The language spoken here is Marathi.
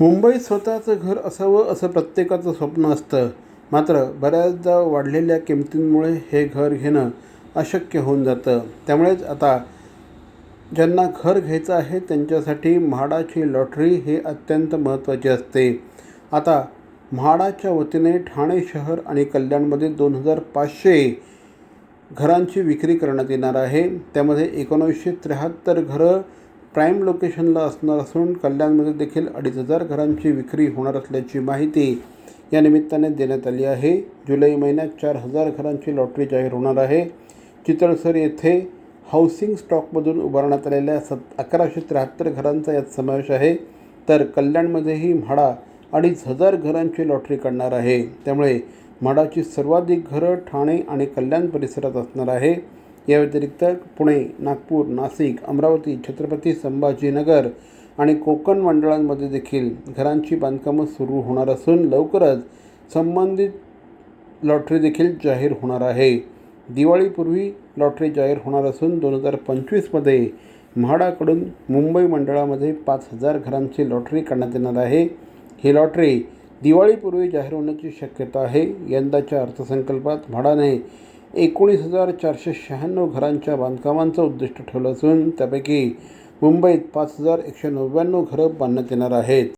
मुंबईत स्वतःचं घर असावं असं प्रत्येकाचं स्वप्न असतं. मात्र बऱ्याचदा वाढलेल्या किमतींमुळे हे घर घेणं अशक्य होऊन जातं. त्यामुळेच आता ज्यांना घर घ्यायचं आहे त्यांच्यासाठी म्हाडाची लॉटरी हे अत्यंत महत्त्वाची असते. आता म्हाडाच्या वतीने ठाणे शहर आणि कल्याणमध्ये दोन हजार पाचशे घरांची विक्री करण्यात येणार आहे. त्यामध्ये एकोणीसशे त्र्याहत्तर घरं प्राईम लोकेशनला असणार असून कल्याणमध्ये देखील अडीच हजार घरांची विक्री होणार असल्याची माहिती या निमित्ताने देण्यात आली आहे. जुलै महिन्यात चार हजार घरांची लॉटरी जाहीर होणार आहे. चितळसर येथे हाऊसिंग स्टॉकमधून उभारण्यात आलेल्या सत अकराशे त्र्याहत्तर घरांचा यात समावेश आहे. तर कल्याणमध्येही म्हाडा अडीच हजार घरांची लॉटरी काढणार आहे. त्यामुळे म्हाडाची सर्वाधिक घरं ठाणे आणि कल्याण परिसरात असणार आहे. या व्यतिरिक्त पुणे नागपूर नाशिक अमरावती छत्रपती संभाजीनगर आणि कोकण मंडळांमध्ये देखील घरांची बांधकामं सुरू होणार असून लवकरच संबंधित लॉटरी देखील जाहीर होणार आहे. दिवाळीपूर्वी लॉटरी जाहीर होणार असून दोन हजार पंचवीसमध्ये म्हाडाकडून मुंबई मंडळामध्ये पाच हजार घरांची लॉटरी काढण्यात येणार आहे. ही लॉटरी दिवाळीपूर्वी जाहीर होण्याची शक्यता आहे. यंदाच्या अर्थसंकल्पात म्हाडाने एकोणीस हजार चारशे शहाण्णव घरांच्या बांधकामांचं उद्दिष्ट ठेवलं असून त्यापैकी मुंबईत पाच हजार एकशे नव्याण्णव घरं बांधण्यात येणार आहेत.